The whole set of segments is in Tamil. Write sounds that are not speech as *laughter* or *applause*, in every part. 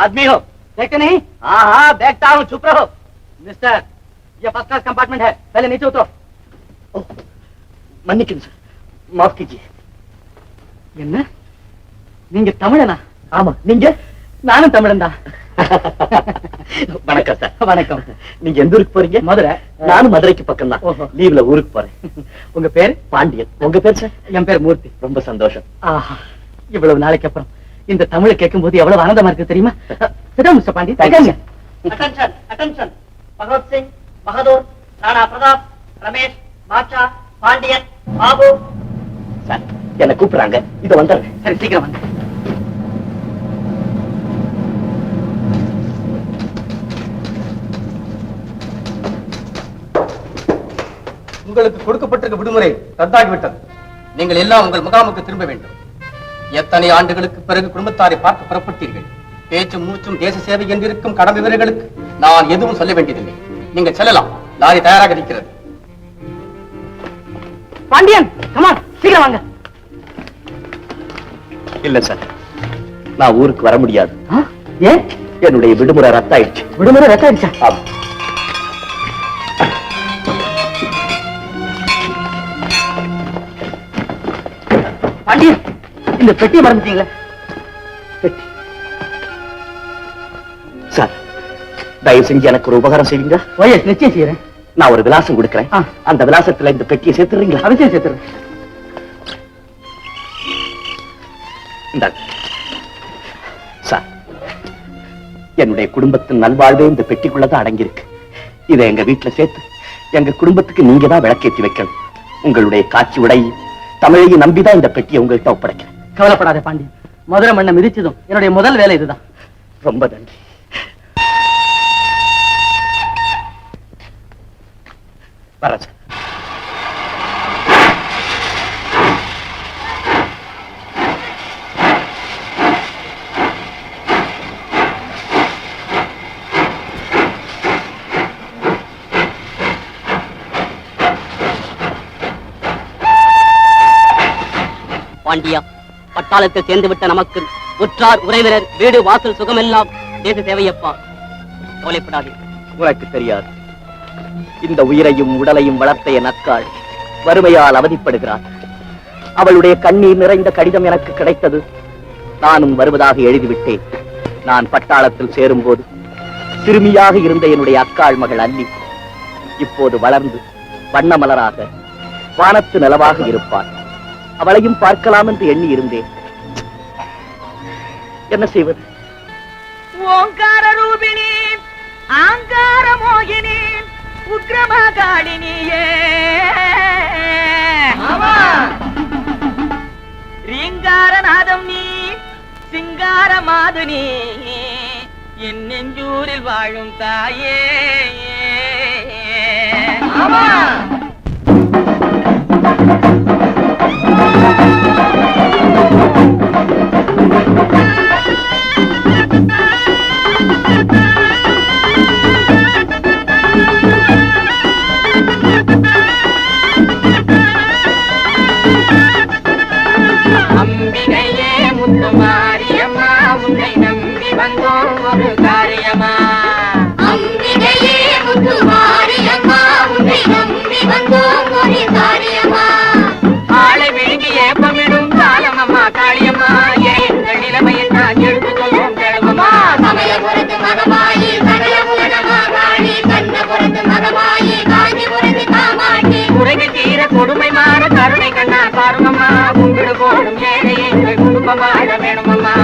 ए, ए, कौन हो तुम आदमी हो देखते नहीं हाँ हाँ देखता हूँ चुप रहो मिस्टर ये फर्स्ट क्लास कंपार्टमेंट है पहले नीचे उतरो மன்னிக்கணும் சார் மாஃப் कीजिए என்ன நீங்க தமிழனா ஆமா நீங்க நானும் தமிழன் தான் வணக்கம் சார் வணக்கம் நீங்க எந்த ஊருக்கு போறீங்க மதுரை நானும் மதுரைக்கு பக்கம் தான் ஓஹோ. லீவ்ல ஊருக்கு போறேன் உங்க பேரு பாண்டியன் உங்க பேர் சார் என் பேர் மூர்த்தி ரொம்ப சந்தோஷம் ஆஹா இவ்வளவு நாளைக்கு அப்புறம் இந்த தமிழை கேட்கும் போது எவ்வளவு ஆனந்தமா இருக்கு தெரியுமா? சிதா mister Pandi. Attention attention Bhagat Singh Bahadur Rana Pratap Ramesh Badshah Pandian Babu. Sir என்ன கூப்பிடுறாங்க. இத வந்துடுறேன். சரி சீக்கிரம் வாங்க. உங்களுக்கு கொடுக்கப்பட்டிருக்க விடுமுறை ரத்தாகிவிட்டது. நீங்கள் எல்லாம் உங்கள் முகாமுக்கு திரும்ப வேண்டும். எத்தனை ஆண்டுகளுக்கு பிறகு குடும்பத்தாரை பார்க்க புறப்பட்டீர்கள்? பேச்சும் மூச்சும் தேச சேவை என்றிருக்கும் கடமை வீரர்களுக்கு நான் எதுவும் சொல்ல வேண்டியதில்லை. நீங்கள் செல்லலாம். லாரி தயாராக இருக்கிறது பாண்டியன் கமான் சீக்கிரம் வாங்க. இல்ல சார். நான் ஊருக்கு வர முடியாது? ஏன்? என்னுடைய விடுமுறை ரத்தாயிடுச்சு. விடுமுறை ரத்த ஆமா. பாண்டியன் இந்த பெட்டியை மறந்துட்டீங்களே? பெட்டி. சார் தயவு செஞ்சு எனக்கு ஒரு உபகாரம் செய்வீங்க ஓஎஸ் நிச்சயம் செய்யறேன். நான் ஒரு விலாசம் கொடுக்கிறேன். அந்த விலாசத்துல இந்த பெட்டியை சேர்த்துறீங்களா அவசியம் சேர்த்துறேன். சார் என்னுடைய குடும்பத்தின் நல்வாழ்வே இந்த பெட்டிக்குள்ளதான் அடங்கியிருக்கு. இதை எங்க வீட்டுல சேர்த்து எங்க குடும்பத்துக்கு நீங்க தான் விளக்கேத்தி வைக்கணும். உங்களுடைய காட்சி உடையும் தமிழையும் நம்பிதான் இந்த பெட்டியை உங்கள்கிட்ட ஒப்படைக்கிறேன். கவலைப்படாத பாண்டியன் மதுரை மண்ணை மிதிச்சதும் என்னுடைய முதல் வேலை இதுதான். ரொம்ப நன்றி. வரேன் சார். பாண்டியா பட்டாளத்தை சேர்ந்து விட்ட நமக்கு உற்றார் உறவினர் வீடு வாசல் சுகமெல்லாம் தேச தேவையப்பா கவலைப்படாதே. உனக்கு தெரியாது. இந்த உயிரையும் உடலையும் வளர்த்த என் அக்காள் வறுமையால் அவதிப்படுகிறாள். அவளுடைய கண்ணீர் நிறைந்த கடிதம் எனக்கு கிடைத்தது. நானும் வருவதாக எழுதிவிட்டேன். நான் பட்டாளத்தில் சேரும்போது சிறுமியாக இருந்த என்னுடைய அக்காள் மகள் அல்லி இப்போது வளர்ந்து வண்ணமலராக வானத்து நிலவாக இருப்பான் அவளையும் பார்க்கலாம் என்று எண்ணி இருந்தேன் என்ன செய்வது? ஓங்கார ரூபிணி ஆங்கார மோகினி உக்ரமகாளினியே ரீங்காரநாதம் நீ சிங்கார மாது நீ என் நெஞ்சூரில் வாழும் தாயே. அம்பிகையே போடும் வேலையை எங்கள் குடும்பம் வாழ வேணுமம்மா. அம்பிகையே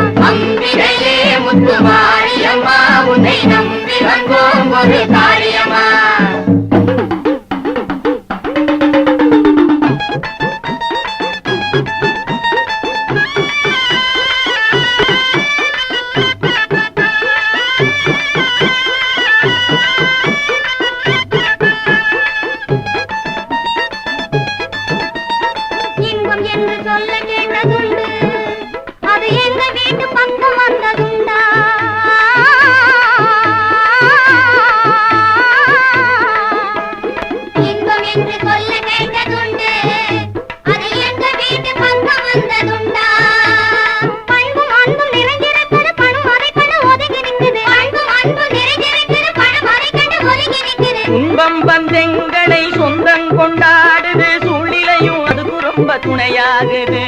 ரொம்ப துணையாகுது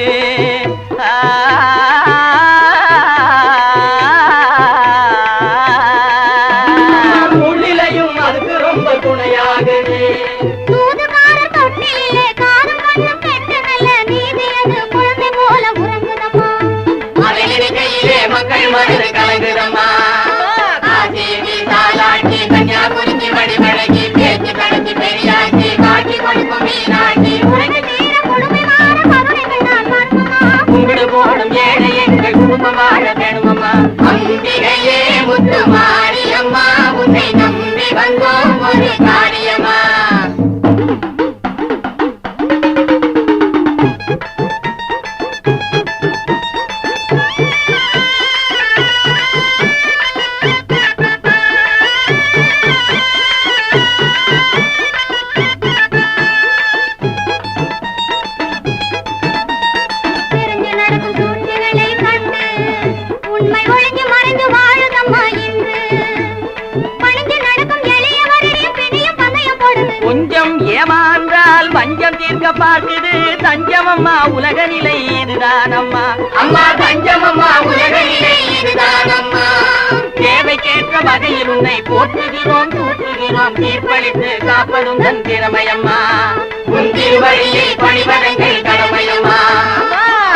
ஆ. அம்பிகையே முத்து மாரியம்மா உன்னை நம்பி வந்தோம். தஞ்சமம்மா உலக நிலை இதுதானம்மா. அம்மா தஞ்சமம்மா உலக நிலை இதுதானம்மா. தேவைக்கேற்ற வகையில் உன்னை போற்றுகிறோம் தூற்றுகிறோம் தீர்ப்பளித்து காப்பதும் தன் திறமையம்மா. உன் திருவழியில் பணிபதங்கள் கடமையம்மா.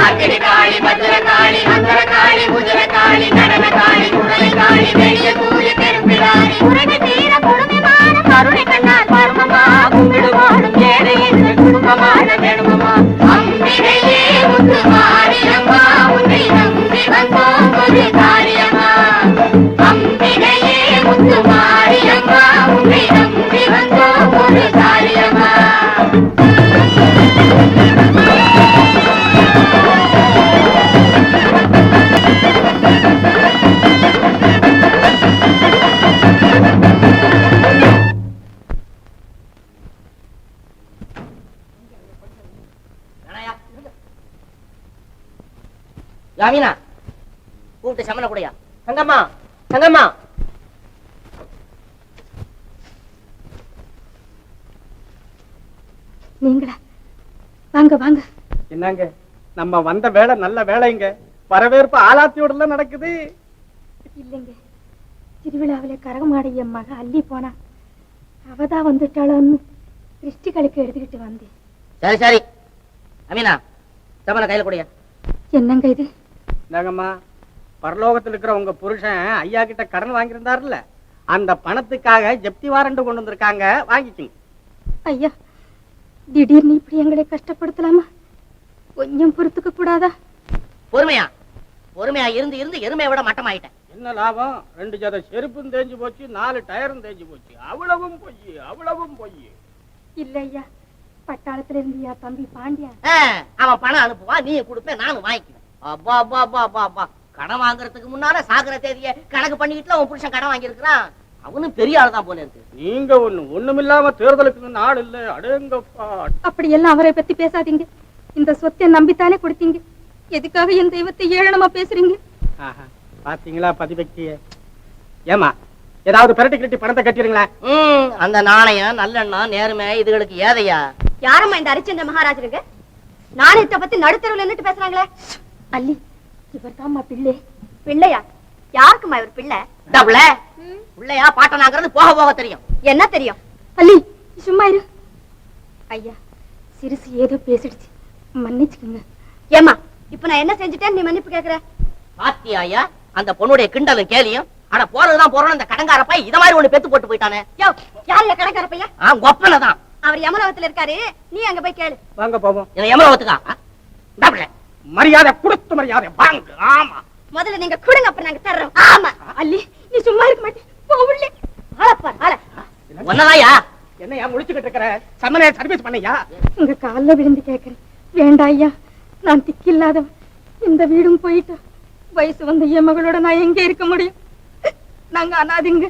அக்கினி காளி பத்திர காளி மந்திர காளி முதிர காளி நடன காளி குடலை காளி வெளிய தூய பெரும்பிடாரி உனக்கு தீர கொடுமையான கருணை கண்ணால் பார்மமா கும்பிடு வாழும் ஏழை குடும்பமான அம்பிகையே முத்து மாரியம்மா யாமினா கூப்பிட்டு சமன கூடயா? தங்கம்மா தங்கம்மா. நீங்களா? வாங்க வாங்க. என்னங்க? நம்ம வந்த வேலை நல்ல வேலைங்க. வரவேற்பு ஆலாத்தியோட நடக்குது. இல்லைங்க. திருவிழாவில கரகமாடைய மக அள்ளி போனா அவதான் வந்துட்டாளோன்னு திருஷ்டிகளுக்கு எடுத்துக்கிட்டு வந்தேன். சரி சரி. அமீனா சமன கையில கூடயா? என்னங்க இது? இந்தாங்கம்மா பரலோகத்தில் இருக்கிற உங்க புருஷன் ஐயா கிட்ட கடன் வாங்கியிருந்தாருல்ல அந்த பணத்துக்காக ஜப்தி வாரண்ட் கொண்டு வந்திருக்காங்க வாங்கிக்கிங்க ஐயா திடீர்னு இப்படி எங்களை கஷ்டப்படுத்தலாமா கொஞ்சம் பொறுத்துக்க கூடாதா பொறுமையா பொறுமையா இருந்து இருந்து எருமையை விட மட்டமாயிட்டேன் என்ன லாபம் ரெண்டு ஜத செருப்பும் தேஞ்சு போச்சு நாலு டயரும் தேஞ்சு போச்சு அவ்வளவும் பொய் அவ்வளவும் பொய் இல்ல ஐயா பட்டாளத்துல இருந்தியா தம்பி பாண்டியா அவன் பணம் அனுப்புவா நீ கொடுப்ப நானும் வாங்கிக்குவேன் அப்பா அப்பா அப்பா அப்பா அப்பா. கடன் வாங்குறதுக்கு முன்னால சாகுற தேதிய கணக்கு பண்ணிக்கிட்டு உன் புருஷன் கடன் வாங்கியிருக்கிறான். அவனும் பெரிய ஆளு தான் போல இருக்கு. நீங்க ஒண்ணு ஒண்ணுமில்லாம தேர்தலுக்கு நாள் இல்ல. அடேங்கப்பா. அப்படி எல்லாம் அவரை பத்தி பேசாதீங்க. இந்த சொத்தை நம்பித்தானே கொடுத்தீங்க. எதுக்காக என் தெய்வத்தை ஏளனமா பேசுறீங்க? ஆஹா, பாத்தீங்களா பதிபக்திய? ஏமா ஏதாவது பிரட்டி கிரட்டி பணத்தை கட்டிடுங்களா ம் அந்த நாணயம் நல்லெண்ணம் நேர்மை இதுகளுக்கு ஏதையா? யாரம்மா இந்த அரிச்சந்திர மகாராஜருங்க? நாணயத்தை பத்தி நடுத்தருவில் நின்னுட்டு பேசுறாங்களே. அல்லி இவர் பிள்ளை. பிள்ளையா? யாருக்குமா இவர் பிள்ளை? டபுள பிள்ளையா பாட்டனாங்கிறது போக போக தெரியும். என்ன தெரியும்? அல்லி சும்மா இரு. ஐயா சிறுசு ஏதோ பேசிடுச்சு. மன்னிச்சுக்கோங்க. ஏமா இப்ப நான் என்ன செஞ்சுட்டேன் நீ மன்னிப்பு கேக்குற? பாத்தியா ஐயா அந்த பொண்ணுடைய கிண்டலும் கேலியும் ஆனா போறதுதான் போறோம் இந்த கடங்கார பையன் இத மாதிரி ஒண்ணு பெத்து போட்டு போயிட்டானே. யோ யாருல கணக்கார பையா? ஆ கொப்பனை தான் அவர் யமலோகத்துல இருக்காரு. நீ அங்க போய் கேளு. வாங்க போவோம். இவன் எமலோகத்துக்கா டபுள மரியாதை கொடுத்து மரியாதை வாங்க. ஆமா. முதல்ல நீங்க கொடுங்க அப்ப நாங்க தர்றோம். ஆமா. அல்லி நீ சும்மா இருக்க மாட்டே போ உள்ளே. ஆளப்பார் ஆள ஒன்னதாயா? என்னையா முடிச்சுக்கிட்டு இருக்கிற? சமனைய சர்வீஸ் பண்ணையா? உங்க கால்ல விழுந்து கேக்குறேன். வேண்டாம் ஐயா. நான் திக்கில்லாதவன். இந்த வீடும் போயிட்டா. வயசு வந்த என் மகளோட நான் எங்க இருக்க முடியும்? நாங்க அனாதிங்க.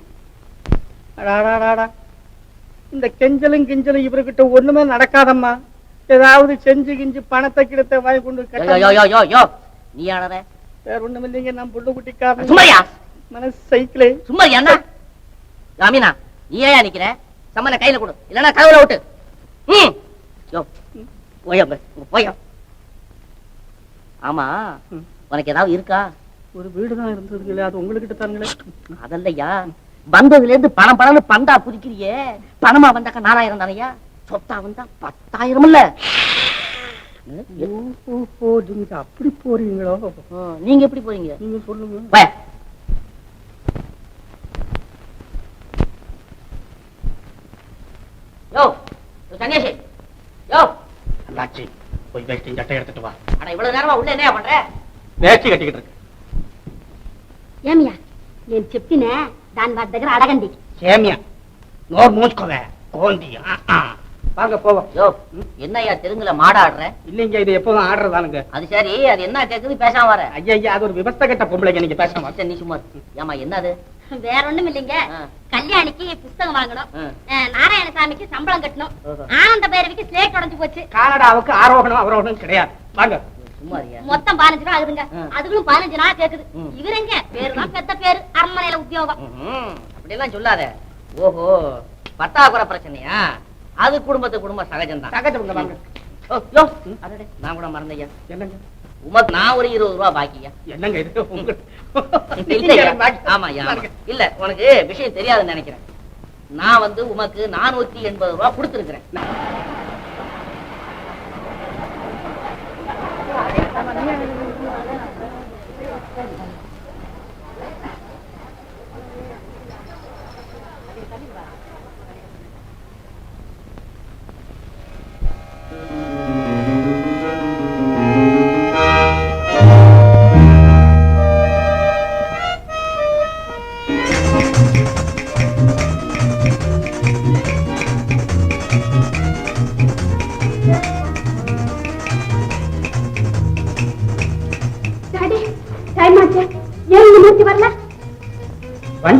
இந்த கெஞ்சலும் கிஞ்சலும் இவர்கிட்ட ஒண்ணுமே நடக்காதம்மா. ஏதாவது செஞ்சு கிஞ்சு பணத்தை கிடத்த வாங்கி கொண்டு நீ ஆனத வேற ஒண்ணும் இல்லைங்க நான் புள்ள குட்டிக்காரன். சும்மாரியா? மனசு சைக்கிளே சும்மா என்ன? யாமினா நீ ஏன் நிக்கிற? சம்மனை கையில கொடு. இல்லைன்னா கவலை விட்டு ம். யோ போயா பே, இங்க போயா. ஆமா. உனக்கு ஏதாவது இருக்கா? ஒரு வீடு தான் இருந்ததுங்களே அது உங்ககிட்ட தானுங்களே. அதல்லையா? வந்ததுல இருந்து பணம் பணம்னு பந்தா குதிக்கிறியே. பணமா வந்தாக்கா நாலாயிரம் தானையா? சொத்தா வந்தா பத்தாயிரம் இல்ல ஓ நீங்க அப்படி போறீங்களோ நீங்க எப்படி போறீங்க நீங்க சொல்லுங்க போய. யோ யோ, சன்னியாசி யோ அண்ணாச்சி போய் வேஷ்டி சட்டை எடுத்துட்டு வா அட இவ்வளவு நேரமா உள்ள என்ன பண்ற வேஷ்டி கட்டிக்கிட்டு இருக்கு ఏమియా నేను చెప్పినా దాని వారి దగ్గర అడగండి சேமியா நோர் மூச்சுக்கோவே கோந்தி ஆ, ஆ. வாங்க போவோம். யோ. என்னய்யா தெலுங்குல மாடாடுற? இல்லைங்க இது எப்போதும் ஆடுறதானுங்க. அது சரி அது என்ன கேக்குது? பேசாம வர. ஐயா ஐயா அது ஒரு விவஸ்த கட்ட பொம்பளைங்க நீங்க பேசாம சரி, நீ சும்மா இரு. ஏம்மா என்னது? வேற ஒண்ணும் இல்லைங்க கல்யாணிக்கு புஸ்தகம் வாங்கணும். நாராயணசாமிக்கு சம்பளம் கட்டணும். ஆனந்த பைரவிக்கு ஸ்லேட் உடைஞ்சு போச்சு. கானடாவுக்கு ஆரோகணம் அவரோகணம் கிடையாது. வாங்க. மொத்தம் பதினஞ்சு ரூபா ஆகுதுங்க. ஆ. அதுகளும் பதினஞ்சு நாள் கேக்குது. இவருங்க பேருதான் பெத்த பேரு. அரண்மனையில உத்தியோகம். ம்ஹும். அப்படியெல்லாம் சொல்லாத. ஓஹோ பத்தாக்குறை பிரச்சனையா? அது குடும்பத்து குடும்ப சகஜம்தான். சகஜம் யோ, அடடே, நான் கூட மறந்தையா என்னங்க? உமக்கு நான் ஒரு இருபது ரூபா பாக்கியா? என்னங்க இது? உங்க *laughs* இல்லையா? ஆமாய்யா ஆமா. இல்ல உனக்கு விஷயம் தெரியாதுன்னு நினைக்கிறேன். நான் வந்து உமக்கு நானூத்தி எண்பது ரூபா கொடுத்துருக்கிறேன். டாடி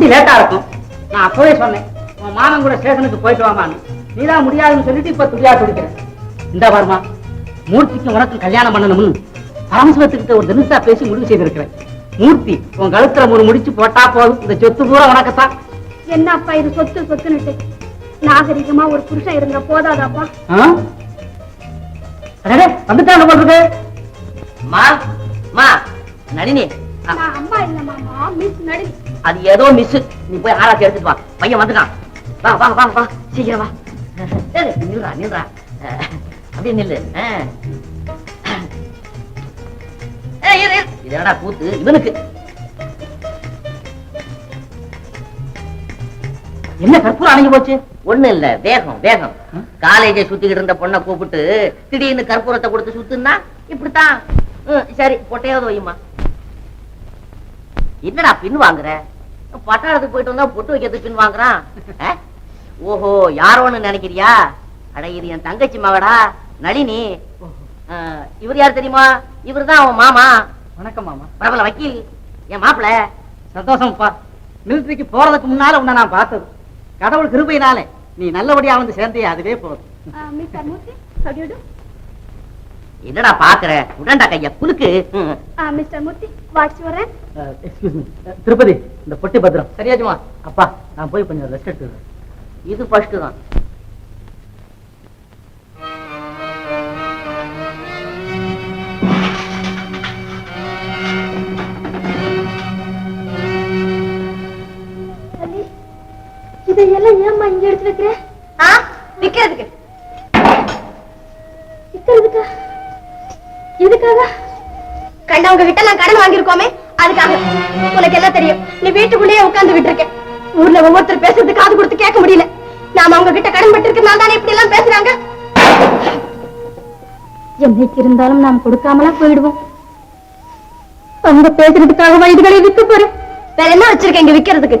வண்டி லேட்டா இருக்கும். நான் அப்பவே சொன்னேன் உன் மாமன் கூட ஸ்டேஷனுக்கு போயிட்டு வாமான்னு நீதான் முடியாதுன்னு சொல்லிட்டு இப்ப துடியா துடிக்கிறேன் இந்த பாருமா மூர்த்திக்கு உனக்கு கல்யாணம் பண்ணணும்னு பரமசிவத்துக்கிட்ட ஒரு தினசா பேசி முடிவு செய்திருக்கிறேன். மூர்த்தி உன் கழுத்துல ஒரு முடிச்சு போட்டா போதும். இந்த சொத்து பூரா உனக்குத்தான். என்னப்பா இது சொத்து சொத்துன்னுட்டு? நாகரிகமா ஒரு புருஷன் இருந்த போதாதாப்பா? வந்துட்டான் போன்றது மா மா நளினி. அம்மா இல்ல மாமா மிஸ் நடி அது ஏதோ மிஸ் நீ போய் ஆராய்ச்சி எடுத்துட்டு வா. பையன் வந்துட்டான். வா வா வா வா. சீக்கிரம் வா. நில்றா நில்றா அப்படியே நில்லு. அஹ். ஏய், இரு, இரு. இது என்னடா கூத்து? இவனுக்கு. என்ன கற்பூரம் அடங்கி போச்சு? ஒண்ணு இல்ல. வேகம் வேகம். காலேஜை சுத்திக்கிட்டு இருந்த பொண்ணை கூப்பிட்டு திடீர்னு கற்பூரத்தை கொடுத்து சுத்துனா இப்படித்தான். சரி பொட்டையாவது வையுமா என்னடா பின் வாங்குற? பட்டாளத்துக்கு போயிட்டு வந்தா பொட்டு வைக்கிறதுக்கு பின் வாங்குறான்? ஓஹோ யாரோன்னு நினைக்கிறியா? அட இது என் தங்கச்சி மகடா நளினி. இவர் யார் தெரியுமா? இவர்தான் அவன் மாமா. வணக்கம் மாமா. பிரபல வக்கீல். என் மாப்பிள. சந்தோஷம்ப்பா மிலிட்டரிக்கு போறதுக்கு முன்னால உன்னை நான் பார்த்தது. கடவுள் கிருபையினாலே நீ நல்லபடியா வந்து சேர்ந்தே அதுவே போதும் mister Murthy how do you do? என்னடா பாக்குற உடண்டா கைய குலுக்கு. ம். Mr. Murthy, what's your rank? Excuse me Tirupati இந்த பொட்டி பத்திரம். சரியாச்சுமா அப்பா நான் போய் கொஞ்சம் ரெஸ்ட் எடுத்துக்கிறேன் இது ஃபர்ஸ்ட் தான். இதையெல்லாம் ஏம்மா இங்க எடுத்து வைக்கிற? ஆ விக்கிறதுக்கு விக்கிறதுக்கா எதுக்காக கண்டவங்க கிட்ட நான் கடன் வாங்கியிருக்கோமே அதுக்காக. உனக்கு எல்லாம் தெரியும். நீ வீட்டுக்குள்ளேயே உட்கார்ந்து விட்டுருக்க ஊர்ல ஒவ்வொருத்தர் பேசுறது காது கொடுத்து கேட்க முடியல. நாம அவங்க கிட்ட கடன் பட்டிருக்கனால தானே இப்படி எல்லாம் பேசுறாங்க? என்னைக்கு இருந்தாலும் நாம் கொடுக்காமலா போயிடுவோம். அவங்க பேசுறதுக்காக வயதுகளை வித்து போறேன்? வேற என்ன வச்சிருக்கேன் இங்க விக்கிறதுக்கு?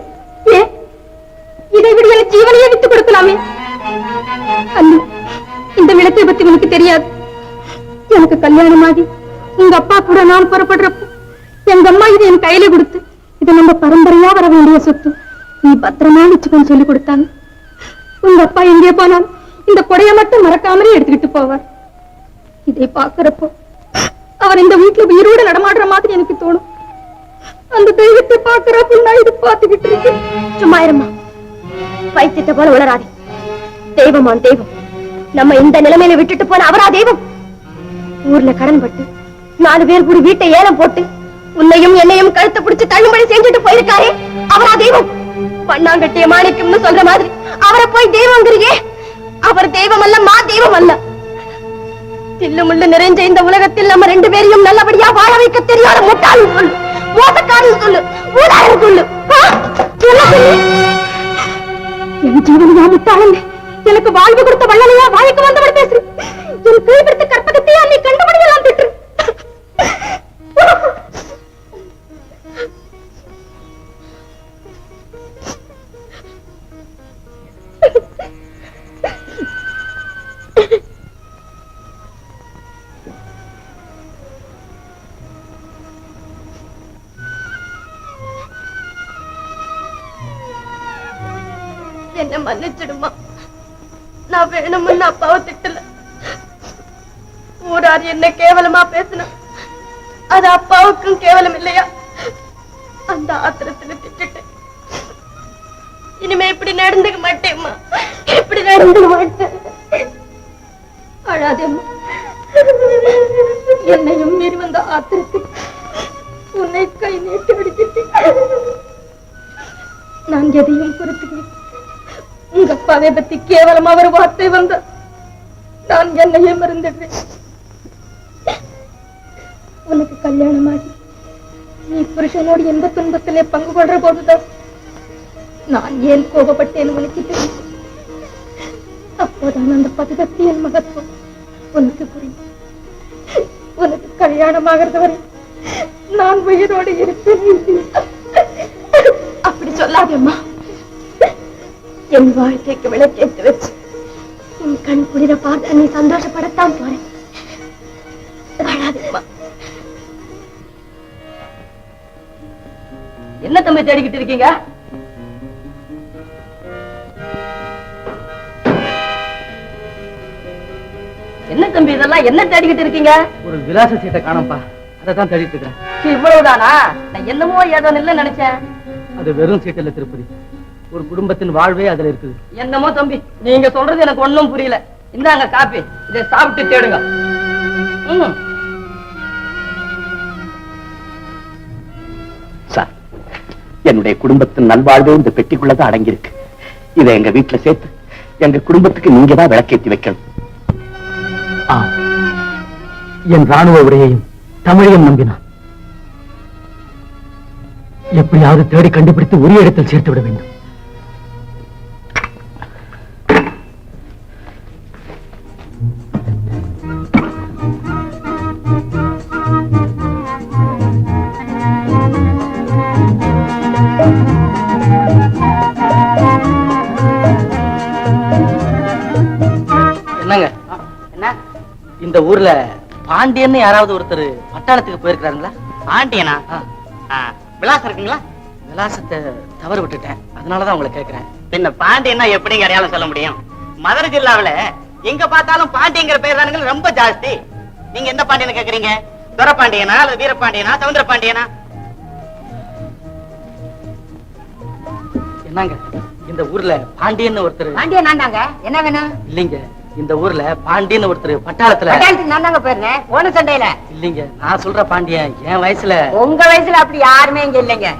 ஏன் இதை விட எனக்கு ஜீவனையே வித்து கொடுக்கலாமே? அண்ணி இந்த விளக்கை பத்தி உனக்கு தெரியாது. எனக்கு கல்யாணம் ஆகி உங்க அப்பா கூட நான் புறப்படுறப்போ எங்க அம்மா இது என் கையில கொடுத்து இது நம்ம பரம்பரையா வர வேண்டிய சொத்து நீ பத்திரமா வச்சுக்கோன்னு சொல்லி கொடுத்தாங்க. உங்க அப்பா எங்கே போனாலும் இந்த கொடைய மட்டும் மறக்காமலே எடுத்துக்கிட்டு போவார். இதை பாக்குறப்போ அவர் இந்த வீட்டுல உயிரோட நடமாடுற மாதிரி எனக்கு தோணும். அந்த தெய்வத்தை பாக்குறப்ப நான் இது பார்த்துக்கிட்டு இருக்கேன். சும்மா இருமா பைத்தியத்தை போல உளராதே தெய்வமான் தெய்வம். நம்ம இந்த நிலைமையில விட்டுட்டு போன அவரா தெய்வம். ஊர்ல கடன் பட்டு நாலு பேர் கூடி வீட்டை ஏலம் போட்டு உன்னையும் என்னையும் கழுத்தை பிடிச்சு தள்ளுபடி செஞ்சுட்டு போயிருக்காரே அவரா தெய்வம். பண்ணாங்கட்டிய மாணிக்கம்னு சொல்ற மாதிரி அவரை போய் தெய்வங்கிறீங்க அவர் தெய்வம் அல்ல மா தெய்வம் அல்ல. தில்லுமுள்ளு நிறைஞ்ச இந்த உலகத்தில் நம்ம ரெண்டு பேரையும் நல்லபடியா வாழ வைக்க தெரியாத முட்டாள் சொல்லு மோசக்காரன் சொல்லு ஊடாளன் சொல்லு. ஆ? என்ன சொல்லு. என் ஜீவனையா முட்டாளன் எனக்கு வாழ்வு கொடுத்த வள்ளலையா வாய்க்கு வந்தவள் பேசு என் கீழ்பிடித்த கற்பகத்தையா நீ கண்டுபிடிக்கலாம் திட்டு. என்ன மன்னிச்சிடுமா? நான் வேணும்னு அப்பாவை திட்டல ஊரார் என்ன கேவலமா பேசினா. அது அப்பாவுக்கும் கேவலம் இல்லையா? அந்த ஆத்திரத்துல திட்டுட்டேன். இனிமே இப்படி நடந்துக்க மாட்டேம்மா. இப்படி நடந்துக்க மாட்டேன். அழாதேம்மா. என்னையும் மீறி வந்த ஆத்திரத்தில் உன்னை கை நீட்டி அடிச்சிட்டேன் நான் எதையும் பொறுத்துக்கிறேன் உங்க அப்பாவை பத்தி கேவலமா ஒரு வார்த்தை வந்த நான் என்னையே மறந்துடுறேன் உனக்கு கல்யாணமாகி நீ புருஷனோடு எந்த துன்பத்திலே பங்கு கொள்ற போதுதான்? நான் ஏன் கோபப்பட்டேன் உனக்கு தெரியும். அப்போதான் அந்த பதகத்தியின் மகத்துவம். உனக்கு புரியும். உனக்கு கல்யாணம் வரை நான் உயிரோடு இருப்பேன் அப்படி சொல்லாதேம்மா. என் வாழ்க்கைக்கு விளக்கேற்று வச்சு உன் கண் குளிர பார்த்து நீ சந்தோஷப்படத்தான் போறேன். அழாதேம்மா. என்ன தம்பி தேடிக்கிட்டு இருக்கீங்க? என்ன தம்பி இதெல்லாம்? என்ன தேடிக்கிட்டு இருக்கீங்க? ஒரு விலாச சீட்டை காணப்பா அதை தான் தேடிட்டு இருக்கிறேன் இவ்வளவுதானா? நான் என்னமோ ஏதோ இல்ல நினைச்சேன். அது வெறும் சீட்டு இல்ல திருப்பதி. ஒரு குடும்பத்தின் வாழ்வே அதுல இருக்குது. என்னமோ தம்பி நீங்க சொல்றது எனக்கு ஒண்ணும் புரியல. இந்தாங்க காப்பி. இதை சாப்பிட்டு தேடுங்க. ம். என்னுடைய குடும்பத்தின் நல்வாழ்வே இந்த பெட்டிக்குள்ளதான் அடங்கியிருக்கு. இதை எங்க வீட்டுல சேர்த்து எங்க குடும்பத்துக்கு நீங்க தான் விளக்கேத்தி வைக்கணும். என் ராணுவ உரையையும் தமிழையும் நம்பினான். எப்படியாவது தேடி கண்டுபிடித்து உரிய இடத்தில் சேர்த்து விட வேண்டும். இந்த ஊர்ல பாண்டியன்னு யாராவது ஒருத்தர் பட்டாளத்துக்கு போயிருக்கிறாருங்களா? பாண்டியனா? விலாசம் இருக்குங்களா? விலாசத்தை தவறு விட்டுட்டேன். அதனாலதான் உங்களை கேக்குறேன். பின்ன பாண்டியன்னா எப்படிங்க அடையாளம் சொல்ல முடியும்? மதுரை ஜில்லாவுல எங்க பார்த்தாலும் பாண்டியங்கிற பேர் தானுங்க ரொம்ப ஜாஸ்தி. நீங்க எந்த பாண்டியனை கேக்குறீங்க? துரப்பாண்டியனா அல்லது வீரபாண்டியனா சவுந்தர பாண்டியனா? என்னங்க? இந்த ஊர்ல பாண்டியன்னு ஒருத்தர் பாண்டியன் என்ன வேணும்? இல்லைங்க. இந்த ஊர்ல பாண்டியன்னு ஒருத்தர் பட்டாளத்துல தாங்க போயிருந்தேன். போன சண்டையில. இல்லைங்க நான் சொல்ற பாண்டியன் என் வயசுல உங்க வயசுல அப்படி யாருமே இங்க இல்லைங்க.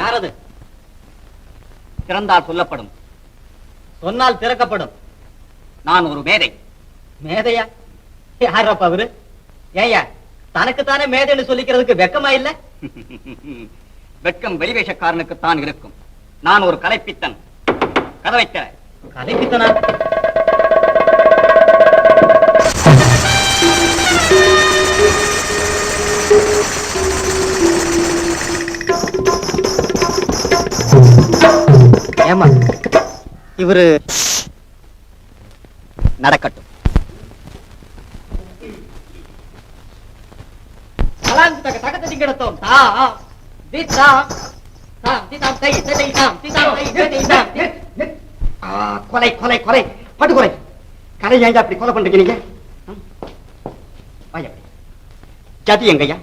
யாரது? திறந்தால் சொல்லப்படும். சொன்னால் திறக்கப்படும். நான் ஒரு மேதை. மேதையா? யாரப்பா அவரு? ஏயா தனக்குத்தானே மேதைன்னு சொல்லிக்கிறதுக்கு வெக்கமா இல்ல? *laughs* வெட்கம் வெளிவேஷக்காரனுக்கு தான் இருக்கும். நான் ஒரு கலைப்பித்தன். கதவை கலைப்பித்தனா? ஏமா இவரு நடக்கட்டும். கொலை கொலை கொலை. படுகொலை கலை. ஏங்க அப்படி கொலை பண்றீங்க நீங்க? ஜதி எங்கய்யா?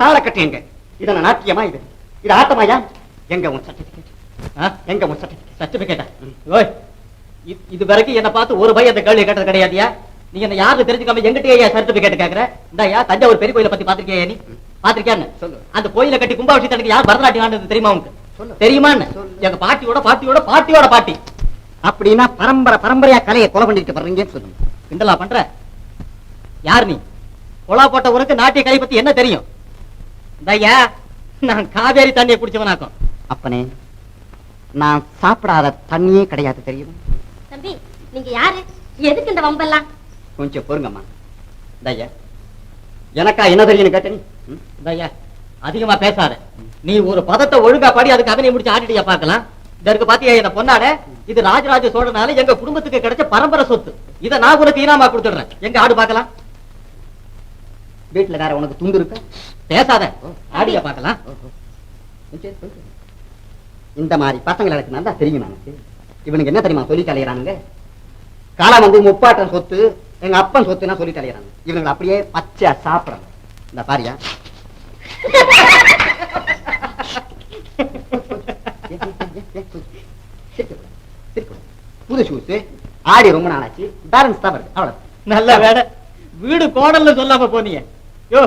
தாளக்கட்டு எங்க? இதன நாட்டியமா இது? இது ஆட்டமாயா? எங்க உன் சர்டிபிகேட் எங்க உன் சர்டிபிகேட் சர்டிபிகேட்டா ஓய் இது வரைக்கும் என்ன பார்த்து ஒரு பையன் அந்த கேள்வி கேட்டது கிடையாதியா? நீ என்ன யாரு தெரிஞ்சுக்காம எங்கிட்டயே சர்டிபிகேட் கேக்குற? இந்தாயா தஞ்சாவூர் பெரிய கோயிலை பத்தி பாத்திருக்கியா நீ? பாத்திருக்கியான்னு சொல்லு. அந்த கோயிலை கட்டி கும்பாபிஷேகத்துக்கு யார் பரதநாட்டியம் ஆனது தெரியுமா உனக்கு? சொல்லு. தெரியுமான்னு எங்க பாட்டியோட பாட்டியோட பாட்டியோட பாட்டி. அப்படின்னா பரம்பரை பரம்பரையா கலையை கொலை பண்ணிட்டு வர்றீங்கன்னு சொல்லுங்க கிண்டலா பண்ற? யார் நீ? கொலா போட்ட உனக்கு நாட்டிய கலை பத்தி என்ன தெரியும்? இந்தாயா நான் காவேரி தண்ணியை குடிச்சவனாக்கும். அப்பனே. நான் சாப்பிடாத தண்ணியே கிடையாது தெரியும்? தம்பி நீங்க யாரு? எதுக்கு இந்த வம்பெல்லாம்? கொஞ்சம் பொறுங்கம்மா. தய்யா எனக்கா என்ன தெரியும் கேட்ட நீ ம்? இந்தாயா அதிகமா பேசாத. நீ ஒரு பதத்தை ஒழுங்கா பாடி அதுக்கு அவனை முடிச்சு ஆடிட்டியா பார்க்கலாம். இந்த இருக்கு பாத்தியா இந்த பொன்னாட? இது ராஜராஜ சோழனால எங்க குடும்பத்துக்கு கிடைச்ச பரம்பரை சொத்து. இத நான் உனக்கு ஈனாமா கொடுத்துடுறேன். எங்க ஆடு பார்க்கலாம்? வீட்டுல வேற உனக்கு துண்டு இருக்கா? பேசாத. ஆடியா பார்க்கலாம். சொல்லு. இந்த மாதிரி பசங்களை எனக்கு நல்லா தெரியும் எனக்கு இவனுக்கு என்ன தெரியுமா சொல்லி தலையிறானுங்க காலம் வந்து முப்பாட்டம் சொத்து எங்க அப்பன் சொத்துனா சொல்லி தலையிறாங்க இவனுங்களை அப்படியே பச்சை சாப்பிடறாங்க. இந்த பாரியா? புது ஷூஸ் ஆடி ரொம்ப நாளாச்சு. பேலன்ஸ் தான் வருது. அவ்வளவு நல்ல வேலை. வீடு கோடல்ல சொல்லாம போனீங்க. யோ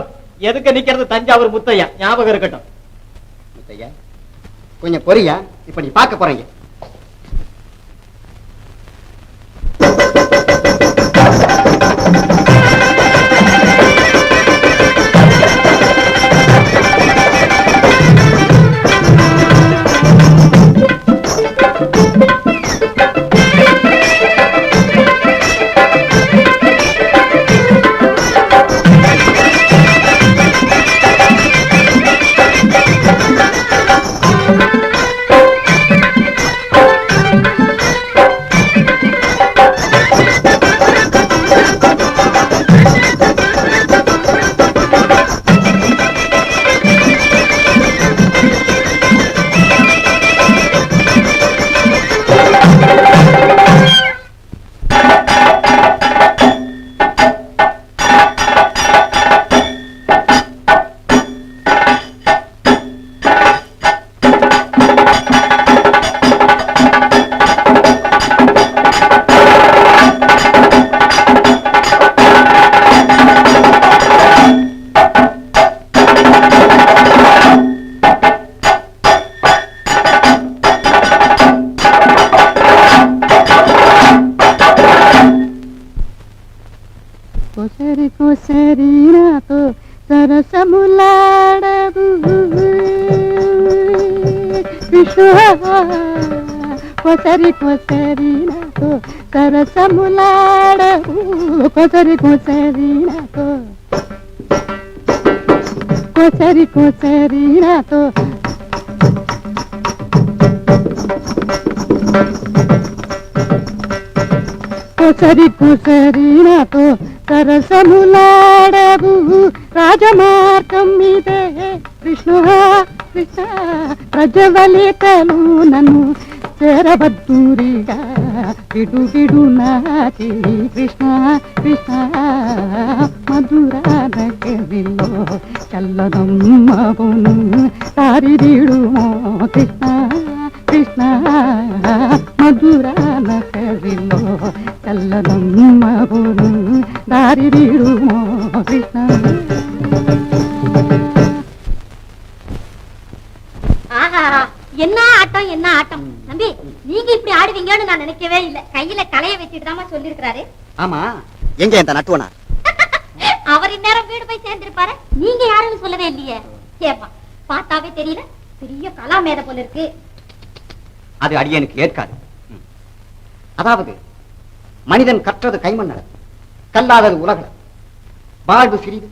எதுக்கு நிக்கிறது தஞ்சாவூர் முத்தையா? ஞாபகம் இருக்கட்டும். முத்தையா, கொஞ்சம் பொறியா இப்ப நீ பார்க்க போறீங்க నీకు నాతో సరసములాడదు. కొసరి కొసరి నాతో సరసములాడదు కొసరి కొసరి నాతో కొసరి కొసరి నాతో కొసరి కొసరి నాతో సరసములాడవు రాజమార్గం మీదే విష్ణు కృష్ణ. ప్రజవలికలు నన్ను చేరబద్దూరిగా. విడు విడు నాచి కృష్ణ కృష్ణ. మధుర నగరిలో చల్లదమ్మవును. తారిడిడుమో కృష్ణ కృష్ణ. మధుర నగరిలో చల్లదమ్మవును దారిడిడుమో కృష్ణ ஆஹா என்ன ஆட்டம் என்ன ஆட்டம் தம்பி நீங்க இப்படி ஆடுவீங்கன்னு நான் நினைக்கவே இல்ல கையில கலைய வச்சுட்டு தாமா சொல்லிருக்காரு ஆமா எங்க இந்த நட்டுவனா *laughs* அவர் இந்நேரம் வீடு போய் சேர்ந்திருப்பாரு நீங்க யாருன்னு சொல்லவே இல்லையே ஏப்பா பார்த்தாவே தெரியல பெரிய கலா மேத போல இருக்கு அது அடியனுக்கு ஏற்காது ம். அதாவது மனிதன் கற்றது கைமண்ணள கல்லாதது உலகள வாழ்வு சிறிது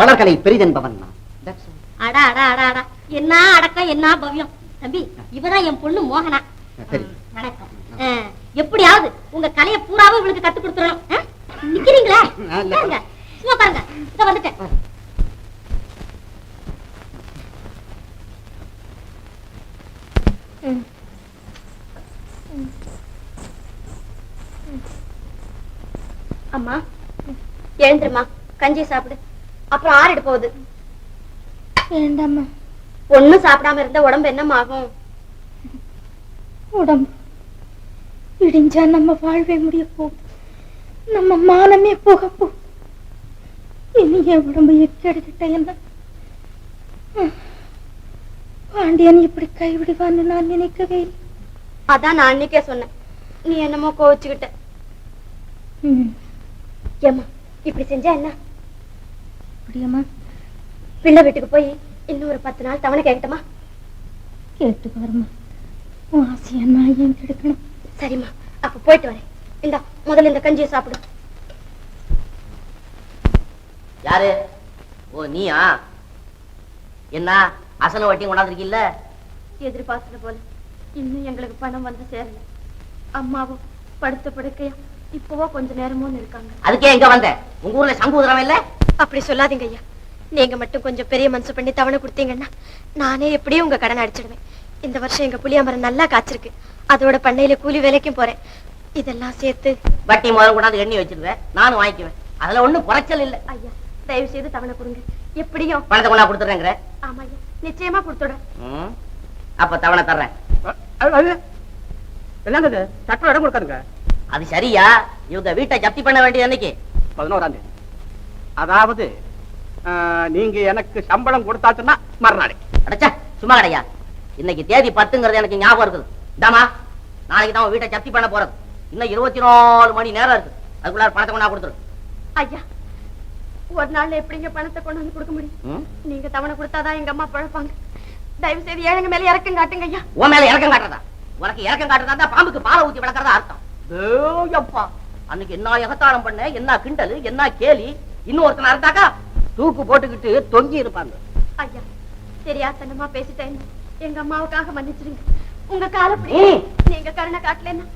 வளர்கலை பெரிதென்பவன் நான். That's all. அடா அடா அடா அடா. என்ன அடக்கம் என்ன பவ்யம்? தம்பி இவதான் என் பொண்ணு மோகனா. வணக்கம். எப்படியாவது உங்க கலைய பூராவும் இவளுக்கு கத்து கொடுத்துறோம் நிக்கிறீங்களா? சும்மா பாருங்க. இத வந்துட்டேன். அம்மா. எழுந்துருமா கஞ்சி சாப்பிடு. அப்புறம் ஆறிடு போகுது. ஒண்ணும் சாப்பிடாம இருந்தா உடம்பு என்னமாகும் உடம்பு விடிஞ்சா நம்ம வாழ்வே முடிய போகுது. நம்ம மானமே போக போகுது. இனி என் உடம்பு கெடுக்கிட்ட என்ன. பாண்டியன் இப்படி கைவிடுவான்னு நான் நினைக்கவே இல்லை. அதான் நான் அன்னைக்கே சொன்னேன். நீ என்னமோ கோவிச்சுக்கிட்ட. ம், ஏம்மா இப்படி செஞ்சா என்ன? அப்படியாம்மா. பிள்ளை வீட்டுக்கு போய் இன்னும் ஒரு பத்து நாள் தவணை கேட்கட்டுமா? கேட்டு பாருமா உன் ஆசையா நான் ஏன் கெடுக்கணும்? சரிம்மா அப்ப போயிட்டு வரேன். இந்தா முதல்ல இந்த கஞ்சியை சாப்பிடு. யாரு? ஓ நீயா? என்ன அசல வட்டி கொண்டாந்துருக்கீல்ல? எதிர்பார்த்தது போல இன்னும் எங்களுக்கு பணம் வந்து சேரல. அம்மாவும் படுத்த படுக்கையா இப்பவோ கொஞ்ச நேரமும் இருக்காங்க. அதுக்கே எங்க வந்த? உங்க ஊர்ல சங்கு உதரம் இல்ல? அப்படி சொல்லாதீங்க ஐயா. நீங்க மட்டும் கொஞ்சம் பெரிய மனசு பண்ணி தவணை கொடுத்தீங்கன்னா நானே எப்படியும் உங்க கடன் அடிச்சிடுவேன். இந்த வருஷம் எங்க புளியாமரம் நல்லா காய்ச்சிருக்கு. அதோட பண்ணையில கூலி வேலைக்கும் போறேன். இதெல்லாம் சேர்த்து வட்டி முதல்ல கொண்டாந்து எண்ணி வச்சிருவேன் நானும் வாங்கிக்குவேன். அதுல ஒண்ணும் குறைச்சல் இல்ல. ஐயா தயவு செய்து தவணை கொடுங்க. எப்படியும். பணத்தை கொண்டா கொடுத்துறேங்கிற. ஆமா ஐயா நிச்சயமா கொடுத்துடுறேன். அப்ப தவணை தர்றேன். என்னங்க இது? சட்டம் இடம் கொடுக்காதுங்க. அது சரியா? இவங்க வீட்டை ஜப்தி பண்ண வேண்டியது அன்னைக்கு. பதினோராம் தேதி. அதாவது நீங்க எனக்கு சம்பளம் கொடுத்தாச்சுன்னா மறுநாளைக்கு அடைச்சா சும்மா கிடையா? இன்னைக்கு தேதி பத்துங்கிறது எனக்கு ஞாபகம் இருக்குது. தாமா நாளைக்கு தான் உன் வீட்டை ஜப்தி பண்ண போறது. இன்னும் இருபத்தி நாலு மணி நேரம் இருக்கு. அதுக்குள்ளார பணத்தை கொண்டா கொடுத்துரு. ஐயா ஒரு நாள்ல எப்படிங்க பணத்தை கொண்டு வந்து கொடுக்க முடியும்? நீங்க தவணை கொடுத்தாதான் எங்க அம்மா பழப்பாங்க. தயவு செய்து ஏழைங்க மேல இறக்கம் காட்டுங்க ஐயா. உன் மேல இறக்கம் காட்டுறதா? உனக்கு இறக்கம் காட்டுறதா பாம்புக்கு பாலை ஊத்தி வளர்க்கறதா அர்த்தம். ஏய்யப்பா அன்னைக்கு என்ன எகத்தாளம் பண்ண என்ன கிண்டலு என்ன கேலி இன்னொருத்தனா இருந்தாக்கா தூக்கு போட்டுக்கிட்டு தொங்கி இருப்பாங்க. ஐயா தெரியாதனமா பேசிட்டேன். எங்க அம்மாவுக்காக மன்னிச்சிருங்க. உங்க காலப்படி. நீங்க கருணை காட்டலன்னா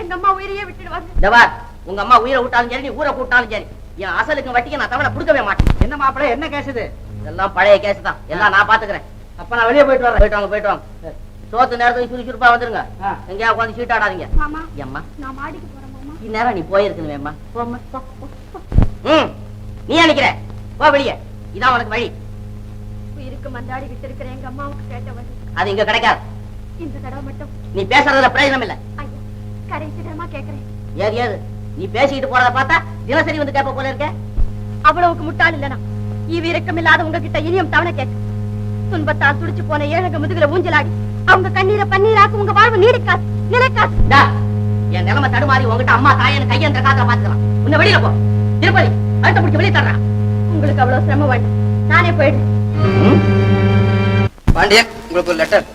எங்க அம்மா உயிரையே விட்டுடுவாங்க. உங்க அம்மா உயிரை விட்டாலும் சரி நீ ஊரை கூட்டாலும் சரி என் அசலுக்கு வட்டிக்கு நான் தவணை கொடுக்கவே மாட்டேன். என்ன மாப்பிள்ள என்ன கேஸ் இது? இதெல்லாம் பழைய கேஸ் தான். எல்லாம் நான் பாத்துக்கிறேன். அப்ப நான் வெளியே போயிட்டு வரேன். போயிட்டு வாங்க போயிட்டு வாங்க. சோத்து நேரத்துக்கு சுறுசுறுப்பா வந்துருங்க. எங்கேயா உட்காந்து சீட்டாடாதீங்க மாமா ஏம்மா? நான் மாடிக்கு போறேன் மாமா. இந்நேரம் நீ போயிருக்கணுமேம்மா போம்மா. ம் நீ நினைக்கிற போ வெளியே. இதான் உனக்கு வழி. உயிருக்கு மந்தாடிக்கிட்டு இருக்கிற எங்க அம்மாவுக்கு கேட்ட வழி. அது இங்க கிடைக்காது. இந்த தடவை மட்டும். நீ பேசுறதுல பிரயோஜனம் இல்ல. கடைசி தடமா கேக்குறேன். ஏது ஏது? நீ பேசிக்கிட்டு போறத பார்த்தா தினசரி வந்து கேட்ப போல இருக்க. அவ்வளவுக்கு முட்டாள் இல்லனா? ஈவு இல்லாத உங்ககிட்ட இனியும் தவணை கேட்க. துன்பத்தால் துடிச்சு போன ஏழக முதுகுல ஊஞ்சலாடி. அவங்க கண்ணீரை பன்னீராக்கு உங்க வாழ்வு நீடிக்காது நிலைக்காது. என் நிலைமை தடுமாறி உங்ககிட்ட அம்மா தாயன்னு கையன்ற காத்துல பாத்துக்கலாம் உன்னை வெளியில போ. திருப்பதி அழுத்த பிடிச்சி வெளியே தர்றான் உங்களுக்கு அவ்வளவு சிரமம் வேண்டாம். நானே போயிடுறேன். பாண்டியன் உங்களுக்கு ஒரு லெட்டர்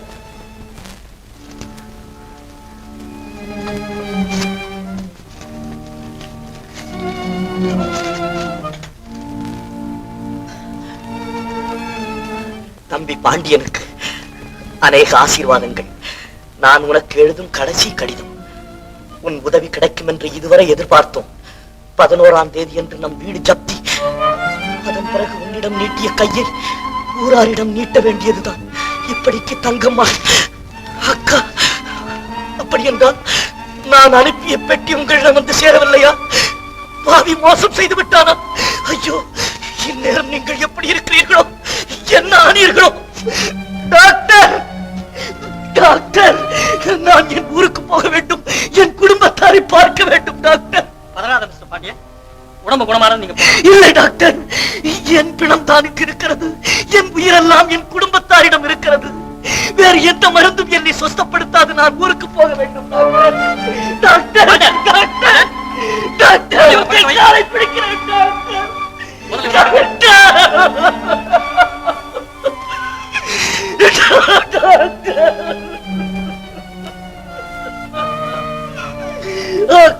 தம்பி பாண்டியனுக்கு அநேக ஆசீர்வாதங்கள். நான் உனக்கு எழுதும் கடைசி கடிதம். உன் உதவி கிடைக்கும் என்று இதுவரை எதிர்பார்த்தோம். பதினோராம் தேதி என்று நம் வீடு ஜப்தி. அதன் பிறகு உன்னிடம் நீட்டிய கையை ஊராரிடம் நீட்ட வேண்டியதுதான். இப்படிக்கு தங்கம்மா. அக்கா அப்படி என்றால் நான் அனுப்பிய பெட்டி உங்களிடம் வந்து சேரவில்லையா? பாவி மோசம் செய்து விட்டானா? ஐயோ இந்நேரம் நீங்கள் எப்படி இருக்கிறீர்களோ? என்ன ஆனீர்களோ? டாக்டர்! டாக்டர் நான் என் ஊருக்கு போக வேண்டும் என் குடும்பத்தாரை பார்க்க வேண்டும் டாக்டர். பதறாத மிஸ்டர் பாண்டியன். உடம்பு குணமான நீங்க இல்லை டாக்டர். என் பிணம் தானுக்கு இருக்கிறது. என் உயிரெல்லாம் என் குடும்பத்தாரிடம் இருக்கிறது. வேறு எந்த மருந்தும் என்னை சொஸ்தப்படுத்தாது நான் ஊருக்கு போக வேண்டும் doctor. Doctor doctor. Doctor. Ugh!